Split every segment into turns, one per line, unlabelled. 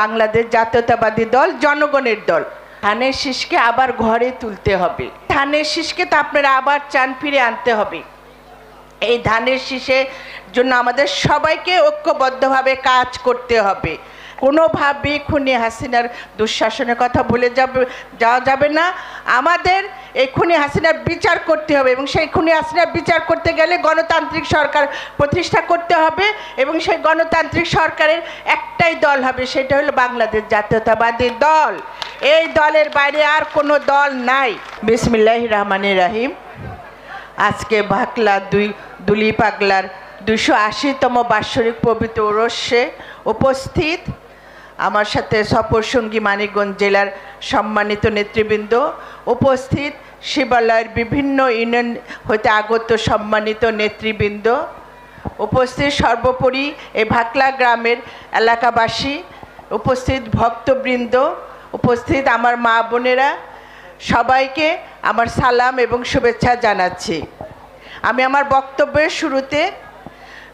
বাংলাদেশ জাতীয়তাবাদী দল, জনগণের দল। ধানের শীষকে আবার ঘরে তুলতে হবে। ধানের শীষকে তো আপনারা আবার চান ফিরে আনতে হবে। এই ধানের শীষের জন্য আমাদের সবাইকে ঐক্যবদ্ধভাবে কাজ করতে হবে। কোনোভাবেই খুনি হাসিনার দুঃশাসনের কথা ভুলে যাবে, যাওয়া যাবে না। আমাদের এই খুনি হাসিনার বিচার করতে হবে এবং সেই খুনি হাসিনার বিচার করতে গেলে গণতান্ত্রিক সরকার প্রতিষ্ঠা করতে হবে এবং সেই গণতান্ত্রিক সরকারের একটাই দল হবে, সেটা হলো বাংলাদেশ জাতীয়তাবাদী দল। এই দলের বাইরে আর কোনো দল নাই। বিসমিল্লাহ রহমান রাহিম। আজকে ভাকলা দুই দুলি পাগলার দুশো আশিতম বাৎসরিক পবিত্র ওরস্যে উপস্থিত। আমার সাথে সফর সঙ্গী মানিকগঞ্জ জেলার সম্মানিত নেতৃবৃন্দ উপস্থিত, শিবালয়ের বিভিন্ন ইউনিয়ন হতে আগত সম্মানিত নেতৃবৃন্দ উপস্থিত, সর্বোপরি এই ভাকলা গ্রামের এলাকাবাসী উপস্থিত, ভক্তবৃন্দ উপস্থিত, আমার মা বোনেরা সবাইকে আমার সালাম এবং শুভেচ্ছা জানাচ্ছি। আমি আমার বক্তব্যের শুরুতে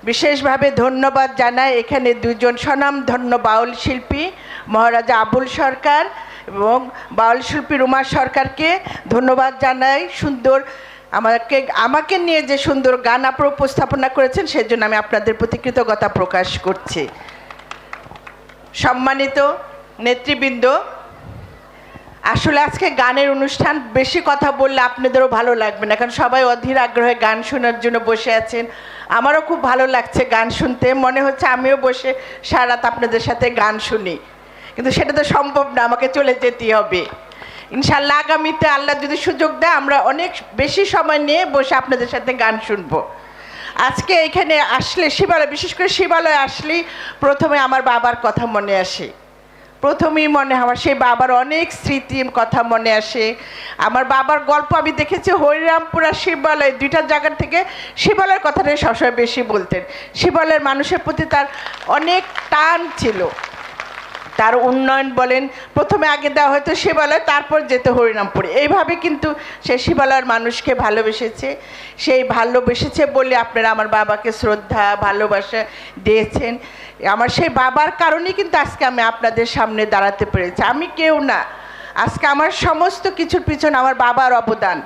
বিশেষভাবে ধন্যবাদ জানাই এখানে দুজন স্বনামধন্য বাউল শিল্পী, মহারাজা আবুল সরকার এবং বাউল শিল্পী রুমা সরকারকে ধন্যবাদ জানাই। সুন্দর আমাকে আমাকে নিয়ে যে সুন্দর গান আপনারা উপস্থাপনা করেছেন, সেজন্য আমি আপনাদের প্রতি কৃতজ্ঞতা প্রকাশ করছি। সম্মানিত নেতৃবৃন্দ আসলে আজকে গানের অনুষ্ঠান বেশি কথা বললে আপনাদেরও ভালো লাগবে না, কারণ সবাই অধীর আগ্রহে গান শোনার জন্য বসে আছেন। আমারও খুব ভালো লাগছে গান শুনতে, মনে হচ্ছে আমিও বসে সারা রাত আপনাদের সাথে গান শুনি। কিন্তু সেটা তো সম্ভব না, আমাকে চলে যেতে হবে। ইনশাল্লাহ আগামীতে আল্লাহ যদি সুযোগ দেয়, আমরা অনেক বেশি সময় নিয়ে বসে আপনাদের সাথে গান শুনব। আজকে এখানে আসলে শিবালয়, বিশেষ করে শিবালয় আসলেই প্রথমে আমার বাবার কথা মনে আসে। প্রথমেই মনে আমার সেই বাবার অনেক স্মৃতি কথা মনে আসে। আমার বাবার গল্প আমি দেখেছি হরিরামপুর আর শিবালয়, দুইটা জায়গার থেকে শিবালয়ের কথাটাই সবসময় বেশি বলতেন। শিবালয়ের মানুষের প্রতি তার অনেক টান ছিল। তার উন্নয়ন বলেন, প্রথমে আগে দেওয়া হয়তো শিবালয়, তারপর যেত হরিনামপুরে এইভাবে কিন্তু সে শিবালয়ের মানুষকে ভালোবেসেছে। সেই ভালোবেসেছে বলে আপনারা আমার বাবাকে শ্রদ্ধা, ভালোবাসা দিয়েছেন। আমার সেই বাবার কারণেই কিন্তু আজকে আমি আপনাদের সামনে দাঁড়াতে পেরেছি। আমি কেউ না। আজকে আমার সমস্ত কিছুর পিছনে আমার বাবার অবদান।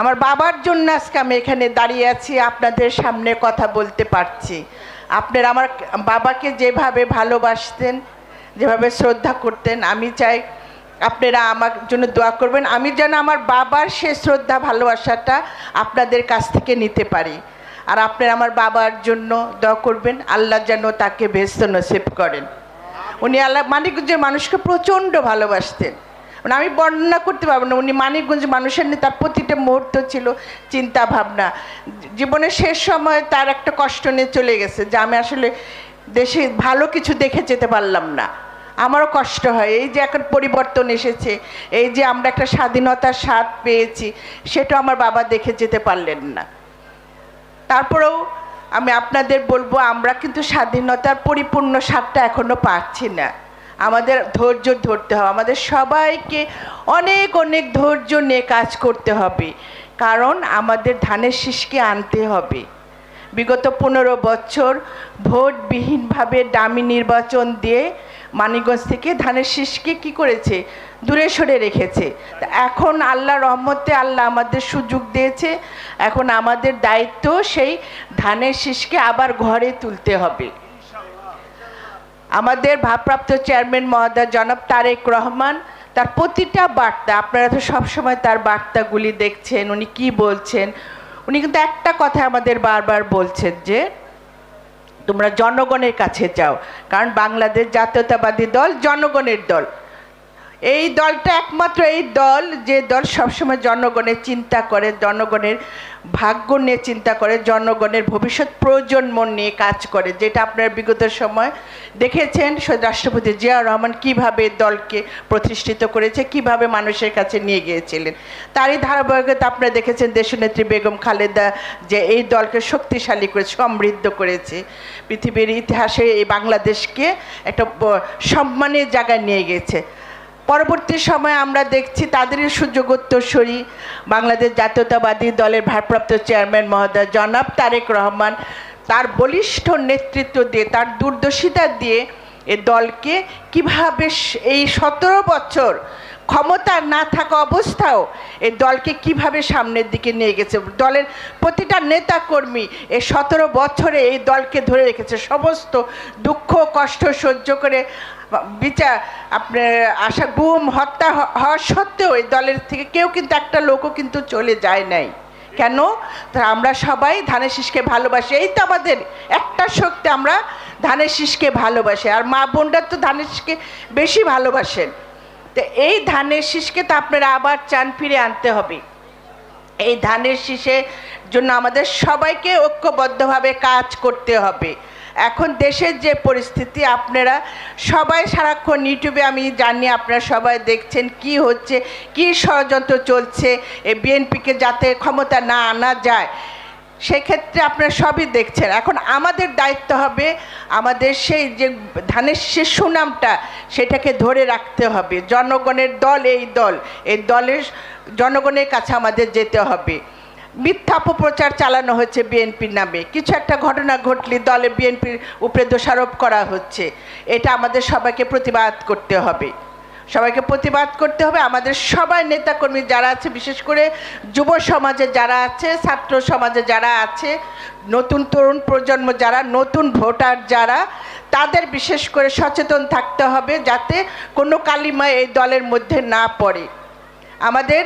আমার বাবার জন্য আজকে আমি এখানে দাঁড়িয়ে আছি, আপনাদের সামনে কথা বলতে পারছি। আপনারা আমার বাবাকে যেভাবে ভালোবাসতেন যেভাবে শ্রদ্ধা করতেন, আমি চাই আপনারা আমার জন্য দোয়া করবেন। আমি যেন আমার বাবার সে শ্রদ্ধা ভালোবাসাটা আপনাদের কাছ থেকে নিতে পারি। আর আপনারা আমার বাবার জন্য দোয়া করবেন, আল্লাহ যেন তাকে ব্যস্ত নসিব করেন। উনি আল্লাহ মানিকগঞ্জের মানুষকে প্রচণ্ড ভালোবাসতেন। মানে আমি বর্ণনা করতে পারব না, উনি মানিকগঞ্জ মানুষের নিয়ে তার প্রতিটা মুহূর্ত ছিল চিন্তা ভাবনা জীবনের শেষ সময় তার একটা কষ্ট নিয়ে চলে গেছে, যে আমি আসলে দেশে ভালো কিছু দেখে যেতে পারলাম না। আমারও কষ্ট হয়। এই যে এখন পরিবর্তন এসেছে, এই যে আমরা একটা স্বাধীনতার স্বাদ পেয়েছি, সেটা আমার বাবা দেখে যেতে পারলেন না। তারপরেও আমি আপনাদের বলব, আমরা কিন্তু স্বাধীনতার পরিপূর্ণ স্বাদটা এখনও পাচ্ছি না। আমাদের ধৈর্য ধরতে হবে। আমাদের সবাইকে অনেক অনেক ধৈর্য নিয়ে কাজ করতে হবে। কারণ আমাদের ধানের শীষকে আনতে হবে। বিগত পনেরো বছর ভোটবিহীনভাবে ডামি নির্বাচন দিয়ে মানিকগঞ্জ থেকে ধানের শীষকে কি করেছে? দূরে সরে রেখেছে। এখন আল্লাহ রহমতে আল্লাহ আমাদের সুযোগ দিয়েছে। এখন আমাদের দায়িত্ব সেই ধানের শীষকে আবার ঘরে তুলতে হবে। আমাদের ভারপ্রাপ্ত চেয়ারম্যান মহোদয় জনাব তারেক রহমান তার প্রতিটা বার্তা, আপনারা তো সবসময় তার বার্তাগুলি দেখছেন, উনি কি বলছেন উনি কিন্তু একটা কথা আমাদের বারবার বলছেন যে, তোমরা জনগণের কাছে যাও। কারণ বাংলাদেশ জাতীয়তাবাদী দল জনগণের দল। এই দলটা একমাত্র এই দল, যে দল সবসময় জনগণের চিন্তা করে, জনগণের ভাগ্য নিয়ে চিন্তা করে, জনগণের ভবিষ্যৎ প্রজন্ম নিয়ে কাজ করে, যেটা আপনারা বিগত সময় দেখেছেন। রাষ্ট্রপতি জিয়াউর রহমান কীভাবে দলকে প্রতিষ্ঠিত করেছে, কীভাবে মানুষের কাছে নিয়ে গিয়েছিলেন। তারই ধারাবাহিকতা আপনারা দেখেছেন, দেশনেত্রী বেগম খালেদা যে এই দলকে শক্তিশালী করে, সমৃদ্ধ করেছে। পৃথিবীর ইতিহাসে এই বাংলাদেশকে একটা সম্মানের জায়গায় নিয়ে গেছে পরবর্তী সময়ে আমরা দেখছি তাদেরই সুযোগোত্তরসূরি বাংলাদেশ জাতীয়তাবাদী দলের ভারপ্রাপ্ত চেয়ারম্যান মহোদয় জনাব তারেক রহমান তার বলিষ্ঠ নেতৃত্ব দিয়ে, তার দূরদর্শিতা দিয়ে এ দলকে কীভাবে এই সতেরো বছর ক্ষমতা না থাকা অবস্থাও এই দলকে কীভাবে সামনের দিকে নিয়ে গেছে? দলের প্রতিটা নেতা কর্মী এই সতেরো বছরে এই দলকে ধরে রেখেছে। সমস্ত দুঃখ, কষ্ট সহ্য করে বিচার আপনার আশা, গুম, হত্যা হওয়া সত্ত্বেও এই দলের থেকে কেউ কিন্তু একটা লোকও কিন্তু চলে যায় নাই। কেন? তা আমরা সবাই ধানের শীষকে ভালোবাসি। এই তো আমাদের একটা শক্তি, আমরা ধানের শীষকে ভালোবাসি। আর মা বোনরা তো ধানের শীষকে বেশি ভালোবাসেন। তো এই ধানের শীষকে তো আপনারা আবার চান ফিরে আনতে হবে। এই ধানের শীষের জন্য আমাদের সবাইকে ঐক্যবদ্ধভাবে কাজ করতে হবে। এখন দেশের যে পরিস্থিতি, আপনারা সবাই সারাক্ষণ ইউটিউবে, আমি জানি আপনারা সবাই দেখছেন কি হচ্ছে, কি ষড়যন্ত্র চলছে এ বিএনপিকে যাতে ক্ষমতা না আনা যায়। সেক্ষেত্রে আপনারা সবই দেখছেন। এখন আমাদের দায়িত্ব হবে আমাদের সেই যে ধানের শীষের সুনামটা সেটাকে ধরে রাখতে হবে। জনগণের দল এই দল, এই দলের জনগণের কাছে আমাদের যেতে হবে। মিথ্যা অপপ্রচার চালানো হচ্ছে বিএনপির নামে। কিছু একটা ঘটনা ঘটলে দলে বিএনপির উপরে দোষারোপ করা হচ্ছে। এটা আমাদের সবাইকে প্রতিবাদ করতে হবে। সবাইকে প্রতিবাদ করতে হবে। আমাদের সবাই নেতাকর্মী যারা আছে, বিশেষ করে যুব সমাজে যারা আছে, ছাত্র সমাজে যারা আছে, নতুন তরুণ প্রজন্ম যারা, নতুন ভোটার যারা, তাদের বিশেষ করে সচেতন থাকতে হবে যাতে কোনো কালিমা এই দলের মধ্যে না পড়ে। আমাদের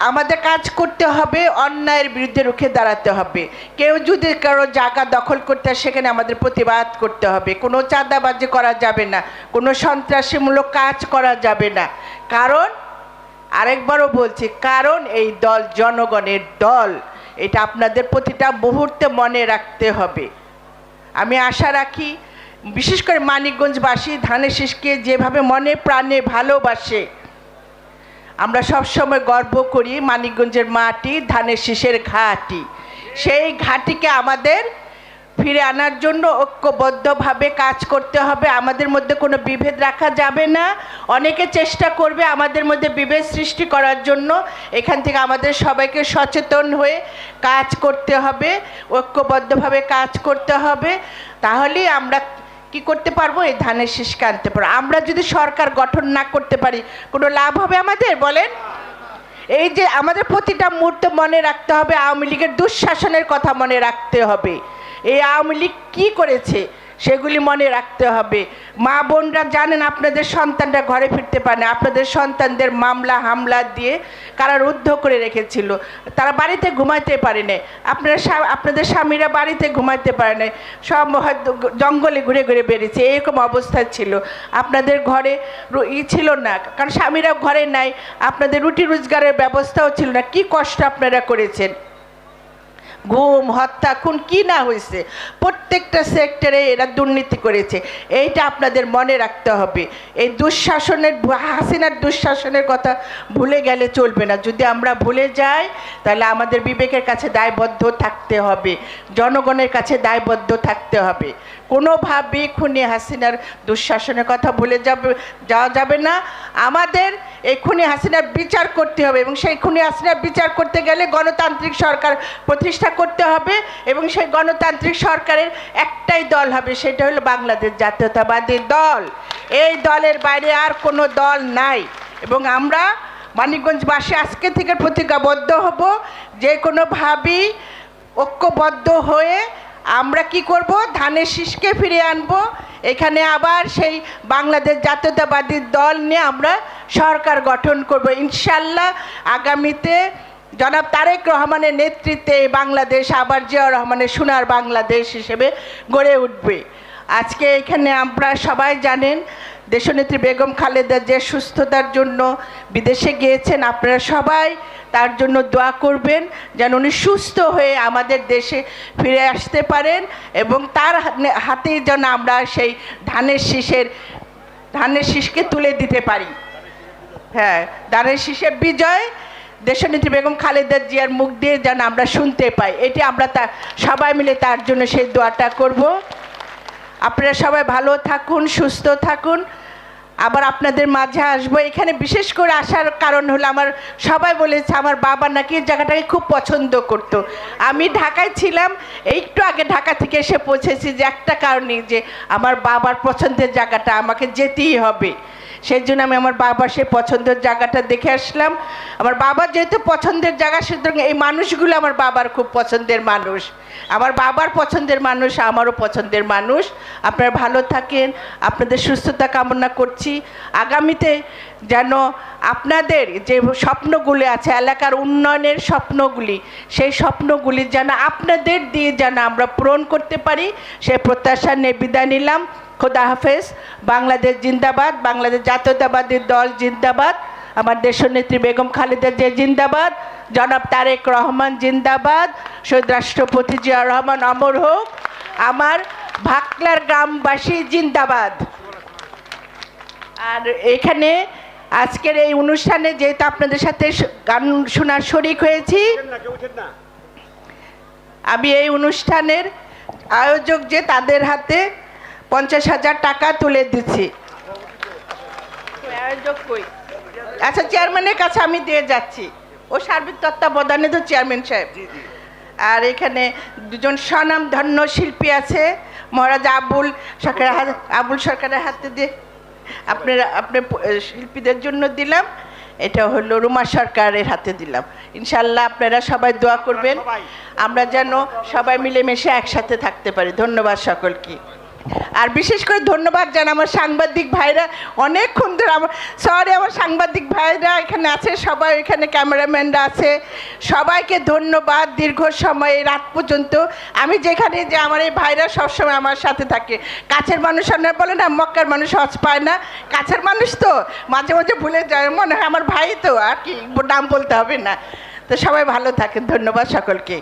আমাদের কাজ করতে হবে, অন্যায়ের বিরুদ্ধে রুখে দাঁড়াতে হবে। কেউ যদি কারও জায়গা দখল করতে সেখানে আমাদের প্রতিবাদ করতে হবে। কোনো চাঁদাবাজি করা যাবে না, কোনো সন্ত্রাসীমূলক কাজ করা যাবে না। কারণ, আরেকবারও বলছি, কারণ এই দল জনগণের দল। এটা আপনাদের প্রতিটা মুহূর্তে মনে রাখতে হবে। আমি আশা রাখি, বিশেষ করে মানিকগঞ্জবাসী, ধানের শীষকে যেভাবে মনে প্রাণে ভালোবাসে আমরা সব সময় গর্ব করি মানিকগঞ্জের মাটি, ধানের শীষের ঘাটি। সেই ঘাটিকে আমাদের ফিরে আনার জন্য ঐক্যবদ্ধভাবে কাজ করতে হবে। আমাদের মধ্যে কোনো বিভেদ রাখা যাবে না। অনেকে চেষ্টা করবে আমাদের মধ্যে বিভেদ সৃষ্টি করার জন্য। এখান থেকে আমাদের সবাইকে সচেতন হয়ে কাজ করতে হবে, ঐক্যবদ্ধভাবে কাজ করতে হবে। তাহলেই আমরা কি করতে পারব? এই ধানের শীষকে আনতে পারব। আমরা যদি সরকার গঠন না করতে পারি, কোনো লাভ হবে আমাদের? বলেন। এই যে আমাদের প্রতিটা মুহূর্ত মনে রাখতে হবে, আওয়ামী লীগের দুঃশাসনের কথা মনে রাখতে হবে। এই আওয়ামী লীগ কী করেছে? সেগুলি মনে রাখতে হবে। মা বোনরা জানেন আপনাদের সন্তানরা ঘরে ফিরতে পারে না। আপনাদের সন্তানদের মামলা, হামলা দিয়ে কারারুদ্ধ করে রেখেছিল। তারা বাড়িতে ঘুমাইতে পারে না আপনারা আপনাদের স্বামীরা বাড়িতে ঘুমাইতে পারে না সব জঙ্গলে ঘুরে ঘুরে বেরিয়েছে এরকম অবস্থা ছিল। আপনাদের ঘরে ই ছিল না। কারণ স্বামীরা ঘরে নাই। আপনাদের রুটি রোজগারের ব্যবস্থাও ছিল না। কি কষ্ট আপনারা করেছেন? গুম, হত্যা, খুন কি না হয়েছে প্রত্যেকটা সেক্টরে এরা দুর্নীতি করেছে। এইটা আপনাদের মনে রাখতে হবে। এই দুঃশাসনের, হাসিনার দুঃশাসনের কথা ভুলে গেলে চলবে না। যদি আমরা ভুলে যাই, তাহলে আমাদের বিবেকের কাছে দায়বদ্ধ থাকতে হবে। জনগণের কাছে দায়বদ্ধ থাকতে হবে। কোনোভাবেই খুনি হাসিনার দুঃশাসনের কথা ভুলে যাবে যাওয়া যাবে না। আমাদের এই খুনি হাসিনার বিচার করতে হবে এবং সেই খুনি হাসিনার বিচার করতে গেলে গণতান্ত্রিক সরকার প্রতিষ্ঠা করতে হবে এবং সেই গণতান্ত্রিক সরকারের একটাই দল হবে, সেটা হলো বাংলাদেশ জাতীয়তাবাদী দল। এই দলের বাইরে আর কোনো দল নাই এবং আমরা মানিকগঞ্জবাসী আজকে থেকে প্রতিজ্ঞাবদ্ধ হব যে কোনোভাবেই ঐক্যবদ্ধ হয়ে আমরা কি করব? ধানের শীষকে ফিরে আনব। এখানে আবার সেই বাংলাদেশ জাতীয়তাবাদী দল নিয়ে আমরা সরকার গঠন করব। ইনশাল্লাহ আগামীতে জনাব তারেক রহমানের নেতৃত্বে বাংলাদেশ আবার জিয়া রহমানের সোনার বাংলাদেশ হিসেবে গড়ে উঠবে। আজকে এখানে আমরা সবাই জানেন দেশনেত্রী বেগম খালেদা যে সুস্থতার জন্য বিদেশে গিয়েছেন, আপনারা সবাই তার জন্য দোয়া করবেন যেন উনি সুস্থ হয়ে আমাদের দেশে ফিরে আসতে পারেন এবং তার হাতে- যেন আমরা সেই ধানের শীষের ধানের শীষকে তুলে দিতে পারি। হ্যাঁ ধানের শীষের বিজয় দেশনেত্রী বেগম খালেদা জিয়ার মুখ দিয়ে যেন আমরা শুনতে পাই। এটি আমরা তা সবাই মিলে তার জন্য সেই দোয়াটা করব। আপনারা সবাই ভালো থাকুন, সুস্থ থাকুন। আবার আপনাদের মাঝে আসব এখানে বিশেষ করে আসার কারণ হলো আমার সবাই বলেছে আমার বাবা নাকি এই জায়গাটাকে খুব পছন্দ করত। আমি ঢাকায় ছিলাম, একটু আগে ঢাকা থেকে এসে পৌঁছেছি যে একটা কারণে যে আমার বাবার পছন্দের জায়গাটা আমাকে যেতেই হবে সেই জন্য আমি আমার বাবার সেই পছন্দের জায়গাটা দেখে আসলাম। আমার বাবা যেহেতু পছন্দের জায়গা, সুতরাং এই মানুষগুলো আমার বাবার খুব পছন্দের মানুষ। আমার বাবার পছন্দের মানুষ, আমারও পছন্দের মানুষ। আপনারা ভালো থাকেন, আপনাদের সুস্থতা কামনা করছি। আগামীতে যেন আপনাদের যে স্বপ্নগুলি আছে, এলাকার উন্নয়নের স্বপ্নগুলি, সেই স্বপ্নগুলি যেন আপনাদের দিয়ে যেন আমরা পূরণ করতে পারি সেই প্রত্যাশা নিয়ে বিদায় নিলাম। খোদা হাফেজ, বাংলাদেশ জিন্দাবাদ, বাংলাদেশ জাতীয়তাবাদী দল জিন্দাবাদ, আমার দেশনেত্রী বেগম খালেদা জিয়া জিন্দাবাদ, জনাব তারেক রহমান জিন্দাবাদ, শহীদ রাষ্ট্রপতি জিয়া রহমান অমর হোক, আমার ভাকলার গ্রামবাসী জিন্দাবাদ। আর এখানে আজকের এই অনুষ্ঠানে যেহেতু আপনাদের সাথে গান শোনার শরিক হয়েছি, আমি এই অনুষ্ঠানের আয়োজক যে তাদের হাতে পঞ্চাশ হাজার টাকা তুলে দিচ্ছি। আচ্ছা চেয়ারম্যানের কাছে আমি দিয়ে যাচ্ছি। ও সার্বিক তত্ত্বাবধানে তো চেয়ারম্যান সাহেব। আর এখানে দুজন স্বনাম ধন্য শিল্পী আছে মহারাজ আবুল সরকারের আবুল সরকারের হাতে দিয়ে আপনার আপনার শিল্পীদের জন্য দিলাম। এটা হলো রুমা সরকারের হাতে দিলাম। ইনশাল্লাহ আপনারা সবাই দোয়া করবেন। আমরা যেন সবাই মিলেমিশে একসাথে থাকতে পারি। ধন্যবাদ সকলকে। আর বিশেষ করে ধন্যবাদ জানাই আমার সাংবাদিক ভাইরা। অনেকক্ষণ ধরে আমার সরি আমার সাংবাদিক ভাইরা এখানে আছে, সবাই এখানে ক্যামেরাম্যানরা আছে। সবাইকে ধন্যবাদ দীর্ঘ সময় রাত পর্যন্ত। আমি যেখানে যে আমার এই ভাইরা সবসময় আমার সাথে থাকে। কাছের মানুষ আপনার বলে না, মক্কার মানুষ হজ পায় না। কাছের মানুষ তো, মাঝে মাঝে ভুলে যায়, মনে হয় আমার ভাই তো, আর কি নাম বলতে হবে না। তো সবাই ভালো থাকেন, ধন্যবাদ সকলকে।